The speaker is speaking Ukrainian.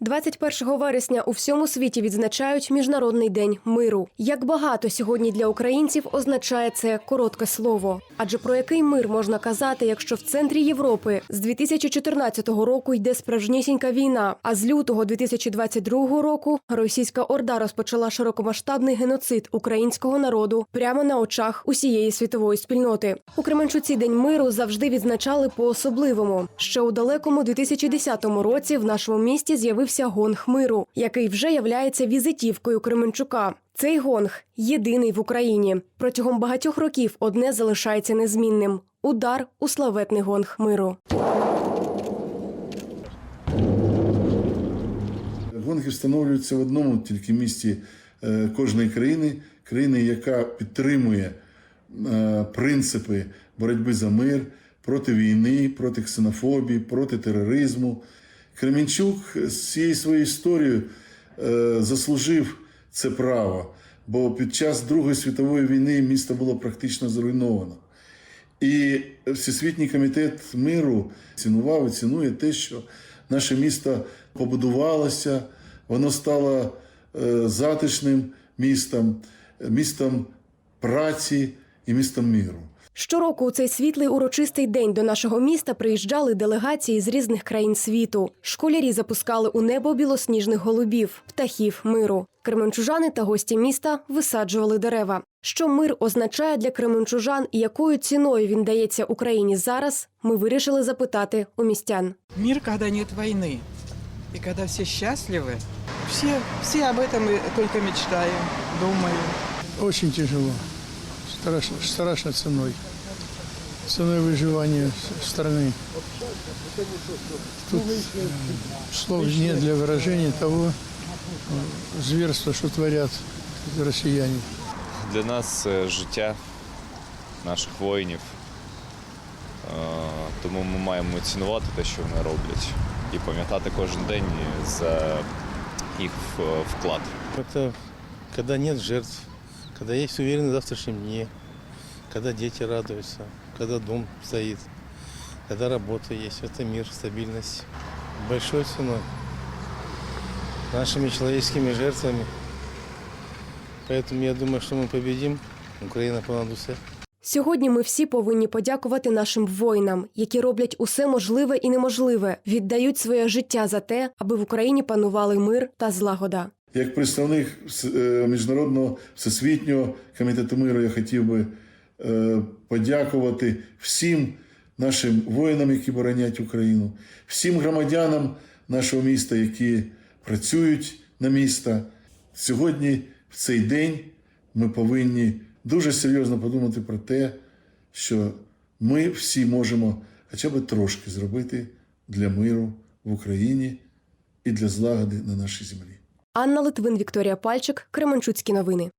21 вересня у всьому світі відзначають Міжнародний день миру. Як багато сьогодні для українців означає це коротке слово. Адже про який мир можна казати, якщо в центрі Європи з 2014 року йде справжнісінька війна, а з лютого 2022 року російська орда розпочала широкомасштабний геноцид українського народу прямо на очах усієї світової спільноти. У Кременчуці День миру завжди відзначали по-особливому. Ще у далекому 2010 році в нашому місті з'явився гонг миру, який вже являється візитівкою Кременчука. Цей гонг єдиний в Україні. Протягом багатьох років одне залишається незмінним: удар у славетний гонг миру. Гонки встановлюються в одному тільки місті е, кожної країни, країни, яка підтримує е, принципи боротьби за мир проти війни, проти ксенофобії, проти тероризму. Кременчук з цією своєю історією е, заслужив це право, бо під час Другої світової війни місто було практично зруйновано. І Всесвітній комітет миру цінував і цінує те, що наше місто побудувалося, воно стало е, затишним містом, містом праці і містом миру. Щороку у цей світлий урочистий день до нашого міста приїжджали делегації з різних країн світу. Школярі запускали у небо білосніжних голубів, птахів миру. Кременчужани та гості міста висаджували дерева. Що мир означає для кременчужан і якою ціною він дається Україні зараз, ми вирішили запитати у містян. Мир, когда нет войны. И когда все счастливы, все, все об этом и только мечтаем, думаем. Очень тяжело. Страшно, страшно ценой. Ценой выживания с- страны. Тут э, слов нет для выражения того э, зверства, что творят россияне. Для нас це життя наших воїнів. Е, Тому ми маємо цінувати те, що вони роблять, і пам'ятати кожен день за їх в- вклад. Это когда нет жертв, когда есть уверенность в завтрашнем дне, когда дети радуются, когда дом стоит, когда работа есть, это мир, стабильность. Большой ценой, нашими человеческими жертвами. Поэтому я думаю, что мы победим. Украина понад усе. Сьогодні ми всі повинні подякувати нашим воїнам, які роблять усе можливе і неможливе, віддають своє життя за те, аби в Україні панували мир та злагода. Як представник Вс- е, Міжнародного всесвітнього комітету миру, я хотів би е, подякувати всім нашим воїнам, які боронять Україну, всім громадянам нашого міста, які працюють на міста. Сьогодні, в цей день, ми повинні дуже серйозно подумати про те, що ми всі можемо хоча б трошки зробити для миру в Україні і для злагоди на нашій землі. Анна Литвин, Вікторія Пальчик, Кременчуцькі новини.